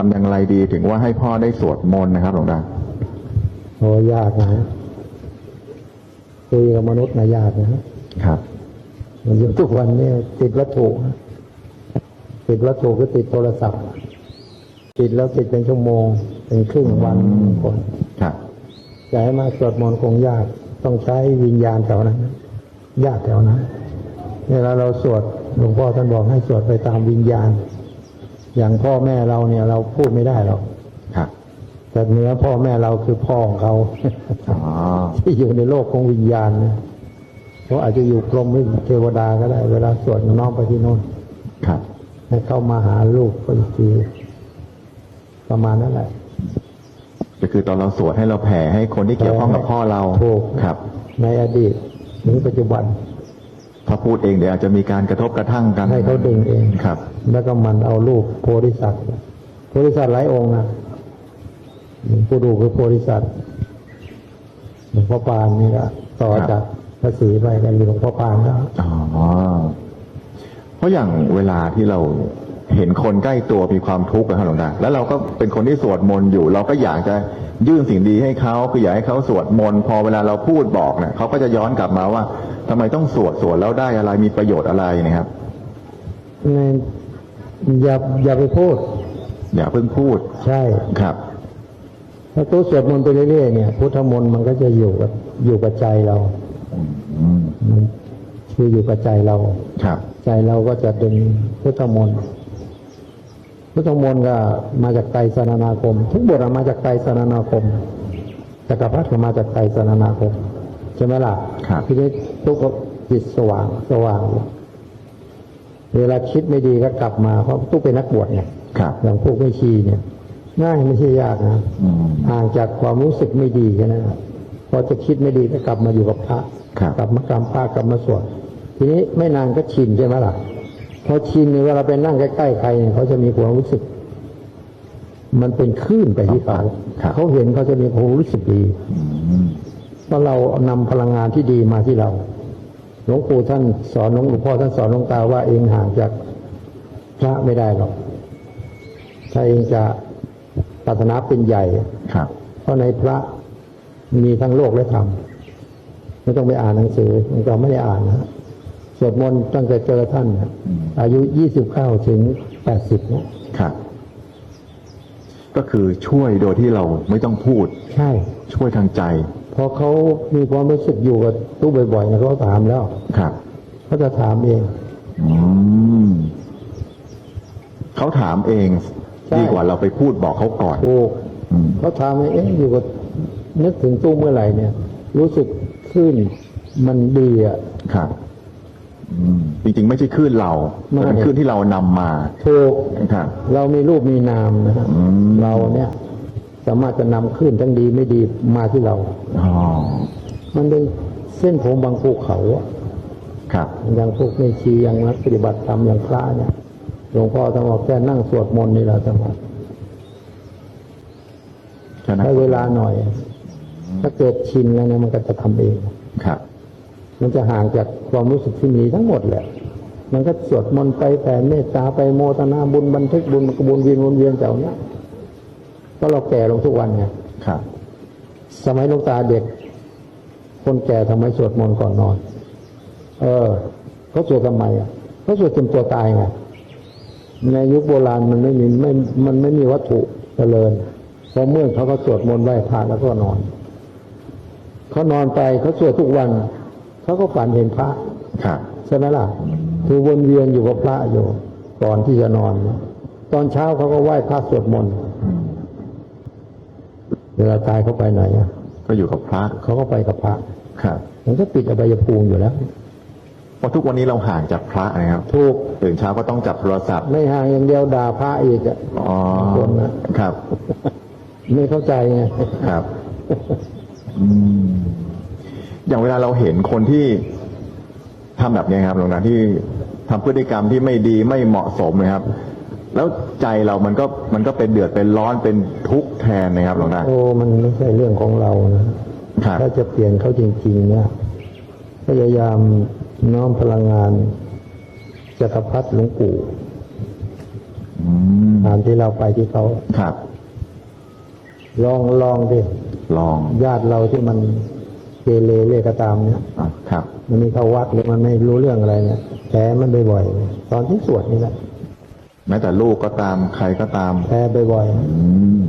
ทำอย่างไรดีถึงว่าให้พ่อได้สวดมนต์นะครับหลวงตาโอ้ยากนะคุยกับมนุษย์นะยากนะครับมันอยู่ทุกวันนี้ติดวัตถุนะติดวัตถุก็ติดโทรศัพท์ ติดแล้วติดเป็นชั่วโมง เป็นครึ่งวันคนครับจะให้มาสวดมนต์คงยาก ต้องใช้วิญญาณแถวนั้นญาติแถวนั้นเวลาเราสวดหลวงพ่อท่านบอกให้สวดไปตามวิญญาณ อย่างพ่อแม่เราเนี่ยเราพูดไม่ได้หรอกครับแต่เหนือพ่อแม่เราคือพ่อของเขาอ๋อที่อยู่ในโลกของวิญญาณนะเขาอาจจะอยู่กรมหรือเทวดาก็ได้ เวลาสวดน้อมไปที่โน่นครับให้เข้ามาหาลูกก็อีกทีประมาณนั้นแหละก็คือตอนเราสวดให้เราแผ่ให้คนที่เกี่ยวข้องกับพ่อเราถูกครับ ในอดีตถึงปัจจุบัน ถ้าพูดเองเดี๋ยวอาจจะมีการกระทบกระทั่งกันให้เขาดึงเองครับ แล้วก็มันเอารูปโพธิสัตว์โพธิสัตว์หลายองค์นะผู้ดูคือโพธิสัตว์หลวงพ่อปานนี่ก็ต่อจากพระศรีไปกันมีหลวงพ่อปานแล้วอ๋อเพราะอย่างเวลาที่เรา เห็นคนใกล้ตัวมีความทุกข์นะครับหลวงตาแล้วเราก็เป็นคนที่สวดมนต์อยู่ เราก็อยากจะยื่นสิ่งดีให้เขาคืออยากให้เขาสวดมนต์พอเวลาเราพูดบอกเนี่ยเขาก็จะย้อนกลับมาว่าทำไมต้องสวดสวดแล้วได้อะไรมีประโยชน์อะไรนะครับในอย่าอย่าไปพูด อย่าเพิ่งพูด ใช่ครับถ้าตัวสวดมนต์ไปเรื่อยๆเนี่ยพุทธมนต์มันก็จะอยู่กับอยู่กับใจเราอืมมันคืออยู่กับใจเราครับ ใจเราก็จะดึงพุทธมนต์ พุทธมนต์ก็มาจากไตรสรณนาคม ทุกบทอะมาจากไตรสรณนาคมจักรพรรดิก็มาจากไตรสรณนาคมใช่ไหมล่ะครับทีนี้ทุกข์ก็จิตสว่างสว่าง เวลาคิดไม่ดีก็กลับมาเพราะทุกเป็นนักบวชไงครับอย่างพวกไม่ชีเนี่ย ง่ายไม่ใช่ยากนะอืมห่างจากความรู้สึกไม่ดีแค่นั้นนะพอจะคิดไม่ดีก็กลับมาอยู่กับพระครับกลับมากรรมพระกลับมาสวดทีนี้ไม่นานก็ชินใช่ไหมล่ะ พอชินเนี่ยเวลาไปนั่งใกล้ๆใครเนี่ยเขาจะมีความรู้สึก มันเป็นคลื่นไปที่เขาครับเขาเห็นเขาจะมีความรู้สึกดีอืมเพราะเรานำพลังงานที่ดีมาที่เราหลวงปู่ท่านสอนหลวงพ่อท่านสอนหลวงตาว่าเองห่างจากพระไม่ได้หรอกถ้าเองจะปรารถนาเป็นใหญ่ครับเพราะในพระมีทั้งโลกและธรรมไม่ต้องไปอ่านหนังสือมันก็ไม่ได้อ่านนะ สวดมนต์ตั้งแต่เจอท่านนะอายุยี่สิบเก้าถึงแปดสิบเนี่ยครับก็คือช่วยโดยที่เราไม่ต้องพูด ใช่ ช่วยทางใจ พอเขามีความรู้สึกอยู่กับตู้บ่อยๆนะเขาถามแล้ว ครับเขาจะถามเองอืมเขาถามเองใช่ดีกว่าเราไปพูดบอกเขาก่อนโอ้อืมเขาถามว่าเอ๊ะอยู่กับนึกถึงตู้เมื่อไหร่เนี่ย รู้สึกขึ้นมันดีอะครับอืม จริงๆ ไม่ใช่คลื่นเราไม่แต่เป็นคลื่นที่เรานำมาถูกครับ เรามีรูปมีนามนะฮะอืม เราเนี่ย สามารถจะนำขึ้นทั้งดีไม่ดีมาที่เรา อ๋อมันเป็นเส้นผมบางภูเขาอะครับ อย่างพวกในชีอย่างนักปฏิบัติธรรมอย่างพระเนี่ยหลวงพ่อต้องบอกแค่นั่งสวดมนต์นี่แหละจังหวะฉะนั้นใช้เวลาหน่อย ถ้าเกิดชินแล้วเนี่ยมันก็จะทำเอง ครับ มันจะห่างจากความรู้สึกที่มีทั้งหมดแหละ มันก็สวดมนต์ไปแผ่เมตตาไปโมทนาบุญบันทึกบุญมันกระบวนเวียนวนเวียนแถวเนี้ยก็เราแก่ลงทุกวันไงครับ สมัยหลวงตาเด็ก คนแก่ทำไมสวดมนต์ก่อนนอน เออเขาสวดทำไมอะเขาสวดจนตัวตายไงในยุคโบราณมันไม่มีไม่มันไม่มีวัตถุเจริญพอเมื่อเขาก็สวดมนต์ไหว้พระแล้วก็นอน เขานอนไปเขาสวดทุกวัน เขาก็ฝันเห็นพระครับใช่ไหมล่ะ คือวนเวียนอยู่กับพระอยู่ก่อนที่จะนอน ตอนเช้าเขาก็ไหว้พระสวดมนต์อืมเวลาตายเขาไปไหนอะก็อยู่กับพระเขาก็ไปกับพระครับมันก็ปิดอบายภูมิอยู่แล้วเพราะทุกวันนี้เราห่างจากพระนะครับถูกตื่นเช้าก็ต้องจับโทรศัพท์ ไม่ห่างอย่างเดียวด่าพระอีกอะอ๋อคนนะครับ ไม่เข้าใจไงครับ อืม อย่างเวลาเราเห็นคนที่ทำแบบนี้ครับหลวงตาที่ทำพฤติกรรมที่ไม่ดีไม่เหมาะสมนะครับ แล้วใจเรามันก็มันก็เป็นเดือดเป็นร้อนเป็นทุกข์แทนนะครับหลวงตาโอ้มันไม่ใช่เรื่องของเรานะครับถ้าจะเปลี่ยนเขาจริงๆเนี่ยพยายามน้อมพลังงานจักรพรรดิหลวงปู่อืมอานที่เราไปที่เขาครับ ลองลองดิลองญาติเราที่มัน เกเรเรกตามเนี่ยอะครับ มันมีเข้าวัดหรือมันไม่รู้เรื่องอะไรเนี่ยแพ้มันบ่อยๆตอนที่สวดนี่แหละแม้แต่ลูกก็ตามใครก็ตามแพ้บ่อยอืม